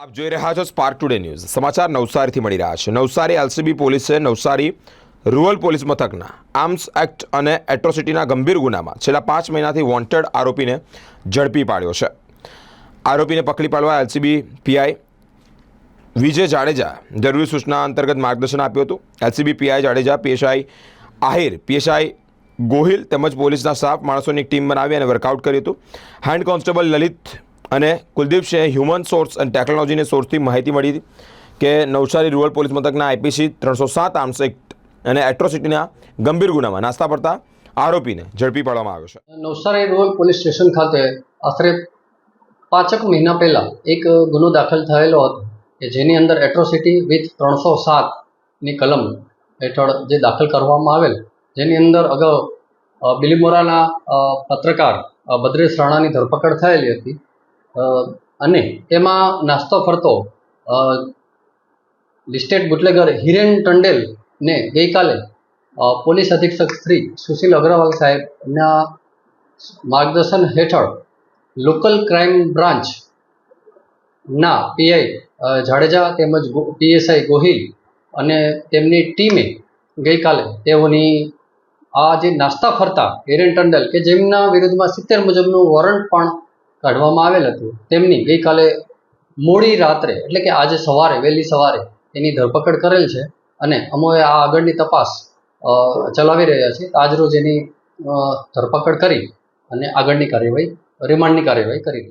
આપ જોઈ રહ્યા છો સ્પાર્ક ટુડે ન્યૂઝ સમાચાર નવસારીથી મળી રહ્યા છે. નવસારી એલસીબી પોલીસે નવસારી રૂરલ પોલીસ મથકના આર્મ્સ એક્ટ અને એટ્રોસિટીના ગંભીર ગુનામાં છેલ્લા પાંચ મહિનાથી વોન્ટેડ આરોપીને ઝડપી પાડ્યો છે. આરોપીને પકડી પાડવા એલસીબી પીઆઈ વિજય જાડેજા જરૂરી સૂચના અંતર્ગત માર્ગદર્શન આપ્યું હતું. LCB PI Jadeja, PSI Ahir, PSI Gohil તેમજ પોલીસના સ્ટાફ માણસોની ટીમ બનાવી અને વર્કઆઉટ કર્યું હતું. હેન્ડ કોન્સ્ટેબલ લલિત અને કુલદીપસિંહે હ્યુમન સોર્સ અને ટેકનોલોજીની સોર્સથી માહિતી મળી હતી કે નવસારી રૂરલ પોલીસ મથકના આઈપીસી ત્રણસો સાત આર્મ્સ એક્ટ અને એટ્રોસિટીના ગંભીર ગુનામાં નાસ્તા પડતા આરોપીને ઝડપી પાડવામાં આવ્યો છે. નવસારી રૂરલ પોલીસ સ્ટેશન ખાતે આશરે પાંચક મહિના પહેલાં એક ગુનો દાખલ થયેલો હતો કે જેની અંદર એટ્રોસિટી વિથ ત્રણસો સાતની કલમ હેઠળ જે દાખલ કરવામાં આવેલ, જેની અંદર અગાઉ બિલીમોરાના પત્રકાર બદ્રેશ રાણાની ધરપકડ થયેલી હતી. અને તેમાં નાસ્તો ફરતો લિસ્ટેડ બુટલેગર હિરેન ટંડેલને ગઈકાલે પોલીસ અધિક્ષક શ્રી સુશીલ અગ્રવાલ સાહેબના માર્ગદર્શન હેઠળ લોકલ ક્રાઇમ બ્રાન્ચ ના પીઆઈ જાડેજા તેમજ પીએસઆઈ ગોહિલ અને તેમની ટીમે ગઈકાલે તેઓની આ જે નાસ્તા ફરતા હિરેન ટંડેલ કે જેમના વિરુદ્ધમાં સિત્તેર મુજબનું વોરંટ પણ કાઢવામાં આવેલ હતું. તેમની ગઈકાલે મોડી રાત્રે, એટલે કે આજે સવારે, વહેલી સવારે એની ધરપકડ કરેલ છે અને અમે આ આગળની તપાસ ચલાવી રહ્યા છીએ આજરોજ એની ધરપકડ કરી અને આગળની કાર્યવાહી, રિમાન્ડની કાર્યવાહી કરી.